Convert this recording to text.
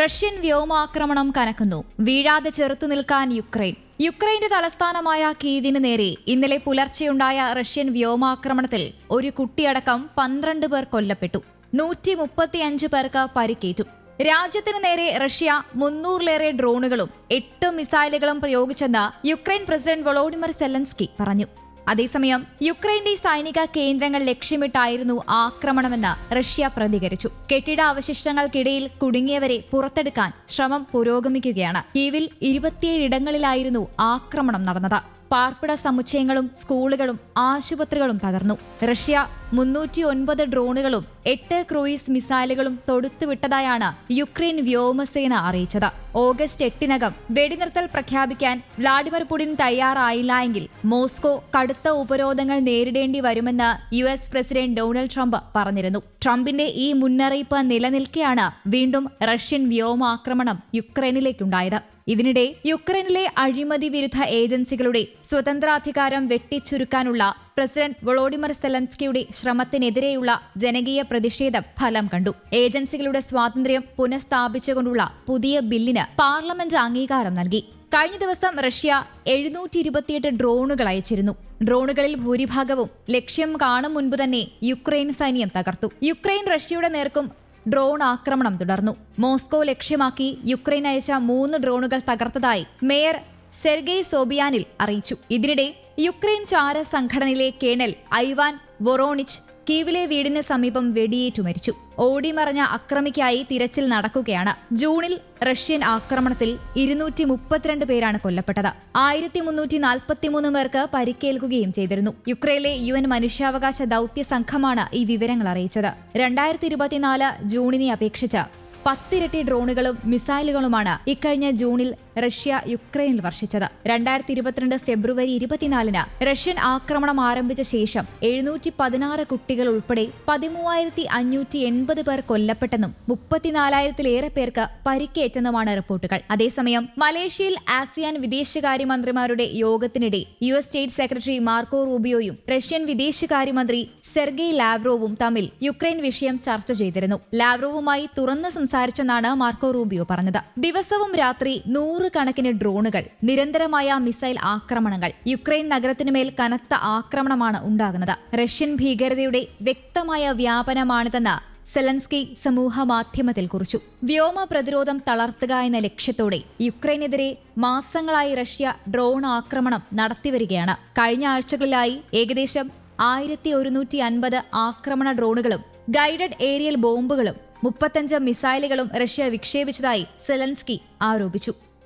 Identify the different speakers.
Speaker 1: Russian വ്യോമാക്രമണം കനക്കുന്നു. വീഴാതെ ചെറുത്തു നിൽക്കാൻ യുക്രൈൻ. യുക്രൈന്റെ തലസ്ഥാനമായ കീവിന് നേരെ ഇന്നലെ പുലർച്ചെയുണ്ടായ റഷ്യൻ വ്യോമാക്രമണത്തിൽ ഒരു കുട്ടിയടക്കം പന്ത്രണ്ട് പേർ കൊല്ലപ്പെട്ടു. നൂറ്റി മുപ്പത്തിയഞ്ച് പേർക്ക് പരിക്കേറ്റു. രാജ്യത്തിന് നേരെ റഷ്യ മുന്നൂറിലേറെ ഡ്രോണുകളും എട്ട് മിസൈലുകളും പ്രയോഗിച്ചെന്ന് യുക്രൈൻ പ്രസിഡന്റ് വൊളോഡിമർ സെലൻസ്കി പറഞ്ഞു. അതേസമയം യുക്രൈന്റെ സൈനിക കേന്ദ്രങ്ങൾ ലക്ഷ്യമിട്ടായിരുന്നു ആക്രമണമെന്ന് റഷ്യ പ്രതികരിച്ചു. കെട്ടിട അവശിഷ്ടങ്ങൾക്കിടയിൽ കുടുങ്ങിയവരെ പുറത്തെടുക്കാൻ ശ്രമം പുരോഗമിക്കുകയാണ്. കീവിൽ ഇരുപത്തിയേഴ് ഇടങ്ങളിലായിരുന്നു ആക്രമണം നടന്നത്. പാർപ്പിട സമുച്ചയങ്ങളും സ്കൂളുകളും ആശുപത്രികളും തകർന്നു. റഷ്യ മുന്നൂറ്റി ഒൻപത് ഡ്രോണുകളും എട്ട് ക്രൂയിസ് മിസൈലുകളും തൊടുത്തുവിട്ടതായാണ് യുക്രൈൻ വ്യോമസേന അറിയിച്ചത്. ഓഗസ്റ്റ് എട്ടിനകം വെടിനിർത്തൽ പ്രഖ്യാപിക്കാൻ വ്ളാഡിമിർ പുടിൻ തയ്യാറായില്ല എങ്കിൽ മോസ്കോ കടുത്ത ഉപരോധങ്ങൾ നേരിടേണ്ടി വരുമെന്ന് U S president Donald Trump പറഞ്ഞിരുന്നു. ട്രംപിന്റെ ഈ മുന്നറിയിപ്പ് നിലനിൽക്കെയാണ് വീണ്ടും റഷ്യൻ വ്യോമാക്രമണം യുക്രൈനിലേക്കുണ്ടായത്. ഇതിനിടെ യുക്രൈനിലെ അഴിമതി വിരുദ്ധ ഏജൻസികളുടെ സ്വതന്ത്രാധികാരം വെട്ടിച്ചുരുക്കാനുള്ള പ്രസിഡന്റ് വൊളോഡിമർ സെലൻസ്കിയുടെ ശ്രമത്തിനെതിരെയുള്ള ജനകീയ പ്രതിഷേധം ഫലം കണ്ടു. ഏജൻസികളുടെ സ്വാതന്ത്ര്യം പുനഃസ്ഥാപിച്ചുകൊണ്ടുള്ള പുതിയ ബില്ലിന് പാർലമെന്റ് അംഗീകാരം നൽകി. കഴിഞ്ഞ ദിവസം റഷ്യ എഴുന്നൂറ്റി ഇരുപത്തിയെട്ട് ഡ്രോണുകൾ അയച്ചിരുന്നു. ഡ്രോണുകളിൽ ഭൂരിഭാഗവും ലക്ഷ്യം കാണും മുൻപ് തന്നെ യുക്രൈൻ സൈന്യം തകർത്തു. യുക്രൈൻ റഷ്യയുടെ നേർക്കും ഡ്രോൺ ആക്രമണം തുടർന്നു. മോസ്കോ ലക്ഷ്യമാക്കി യുക്രൈൻ അയച്ച മൂന്ന് ഡ്രോണുകൾ തകർത്തതായി മേയർ സെർഗെയ് സോബിയാനിൽ അറിയിച്ചു. ഇതിനിടെ യുക്രൈൻ ചാര സംഘടനയിലെ കേണൽ ഐവാൻ വൊറോണിച്ച് കീവിലെ വീടിന് സമീപം വെടിയേറ്റു മരിച്ചു. ഓടിമറഞ്ഞ അക്രമിക്കായി തിരച്ചിൽ നടക്കുകയാണ്. ജൂണിൽ റഷ്യൻ ആക്രമണത്തിൽ ഇരുന്നൂറ്റി മുപ്പത്തിരണ്ട് പേരാണ് കൊല്ലപ്പെട്ടത്. ആയിരത്തി മുന്നൂറ്റി നാൽപ്പത്തിമൂന്ന് പേർക്ക് പരിക്കേൽക്കുകയും ചെയ്തിരുന്നു. യുക്രൈനിലെ യു എൻ മനുഷ്യാവകാശ ദൌത്യ സംഘമാണ് ഈ വിവരങ്ങൾ അറിയിച്ചത്. രണ്ടായിരത്തി ഇരുപത്തിനാല് ജൂണിനെ അപേക്ഷിച്ച് പത്തിരട്ടി ഡ്രോണുകളും മിസൈലുകളുമാണ് ഇക്കഴിഞ്ഞ ജൂണിൽ റഷ്യ യുക്രൈനിൽ വർഷിച്ചത്. രണ്ടായിരത്തി ഇരുപത്തിരണ്ട് ഫെബ്രുവരി ഇരുപത്തിനാലിന് റഷ്യൻ ആക്രമണം ആരംഭിച്ച ശേഷം എഴുന്നൂറ്റി പതിനാറ് കുട്ടികൾ ഉൾപ്പെടെ പതിമൂവായിരത്തി അഞ്ഞൂറ്റി എൺപത് പേർ കൊല്ലപ്പെട്ടെന്നും മുപ്പത്തിനാലായിരത്തിലേറെ പേർക്ക് പരിക്കേറ്റെന്നുമാണ് റിപ്പോർട്ടുകൾ. അതേസമയം മലേഷ്യയിൽ ആസിയാൻ വിദേശകാര്യമന്ത്രിമാരുടെ യോഗത്തിനിടെ U S state secretary Marco റൂബിയോയും Russian വിദേശകാര്യമന്ത്രി സെർഗെയ് ലാവ്രോവും തമ്മിൽ യുക്രൈൻ വിഷയം ചർച്ച ചെയ്തിരുന്നു. ലാവ്രോവുമായി തുറന്ന് സംസാരിച്ചെന്നാണ് മാർക്കോ റൂബിയോ പറഞ്ഞത്. ദിവസവും രാത്രി നൂറുകണക്കിന് ഡ്രോണുകൾ നിരന്തരമായ മിസൈൽ ആക്രമണങ്ങൾ യുക്രൈൻ നഗരത്തിനുമേൽ കനത്ത ആക്രമണമാണ് ഉണ്ടാകുന്നത്. റഷ്യൻ ഭീകരതയുടെ വ്യക്തമായ വ്യാപനമാണിതെന്ന് സെലൻസ്കി സമൂഹ മാധ്യമത്തിൽ കുറിച്ചു. വ്യോമ പ്രതിരോധം തളർത്തുക എന്ന ലക്ഷ്യത്തോടെ യുക്രൈനെതിരെ മാസങ്ങളായി റഷ്യ ഡ്രോൺ ആക്രമണം നടത്തിവരികയാണ്. കഴിഞ്ഞ ആഴ്ചകളിലായി ഏകദേശം ആയിരത്തി ഒരുന്നൂറ്റി അൻപത് ആക്രമണ ഡ്രോണുകളും ഗൈഡഡ് ഏരിയൽ ബോംബുകളും മുപ്പത്തഞ്ച് മിസൈലുകളും റഷ്യ വിക്ഷേപിച്ചതായി സെലൻസ്കി ആരോപിച്ചു.